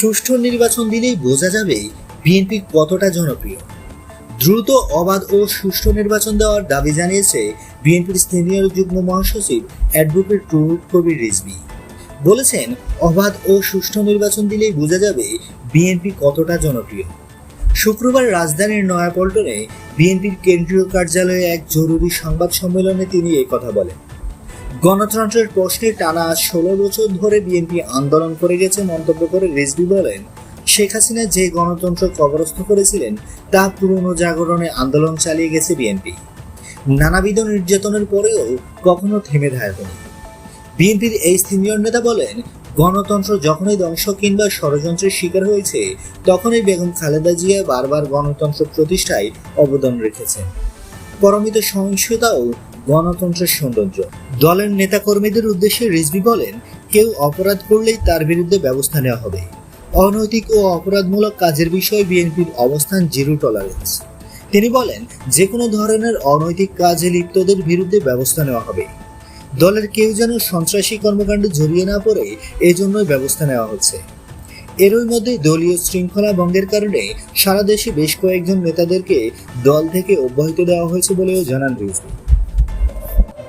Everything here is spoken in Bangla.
সুষ্ঠু নির্বাচন দিলেই বোঝা যাবে বিএনপি কতটা জনপ্রিয়। দ্রুত, অবাধ ও সুষ্ঠু নির্বাচন দেওয়ার দাবি জানিয়েছে বিএনপির সিনিয়র যুগ্ম মহাসচিব অ্যাডভোকেট রুহুল কবির রিজভি। বলেছেন, অবাধ ও সুষ্ঠু নির্বাচন দিলেই বোঝা যাবে বিএনপি কতটা জনপ্রিয়। শুক্রবার রাজধানীর নয়াপল্টনে বিএনপির কেন্দ্রীয় কার্যালয়ে এক জরুরি সংবাদ সম্মেলনে তিনি কথা বলেন। গণতন্ত্রের প্রশ্নে টানা ষোলো বছর ধরে বিএনপি আন্দোলন করে গেছে মন্তব্য করে রেজবি বলেন, শেখ হাসিনা যে গণতন্ত্র কবরস্থ করেছিলেন, তা পুরনো জাগরণে আন্দোলন চালিয়ে গেছে বিএনপি। নানাবিধ নির্যাতনের পরেও কখনো থেমে থাকেনি বিএনপির এই সিনিয়র নেতা বলেন, গণতন্ত্র যখনই ধ্বংস কিংবা ষড়যন্ত্রের শিকার হয়েছে, তখনই বেগম খালেদা জিয়া বারবার গণতন্ত্র প্রতিষ্ঠায় অবদান রেখেছেন। পরমিত সহিংসতাও গণতন্ত্রের সৌন্দর্য। দলের নেতাকর্মীদের উদ্দেশ্যে রিজভি বলেন, কেউ অপরাধ করলেই তার বিরুদ্ধে ব্যবস্থা নেওয়া হবে। অনৈতিক ও অপরাধমূলক কাজের বিষয়ে বিএনপির অবস্থান জিরো টলারেন্স। তিনি বলেন যে কোনো ধরনের অনৈতিক কাজে লিপ্তদের বিরুদ্ধে ব্যবস্থা নেওয়া হবে। দলের কেউ যেন সন্ত্রাসী কর্মকাণ্ডে জড়িয়ে না পড়ে, এজন্যই ব্যবস্থা নেওয়া হচ্ছে। এরই মধ্যে দলীয় শৃঙ্খলা ভঙ্গের কারণে সারা দেশে বেশ কয়েকজন নেতাদেরকে দল থেকে অব্যাহত দেওয়া হয়েছে বলেও জানান রিজভি।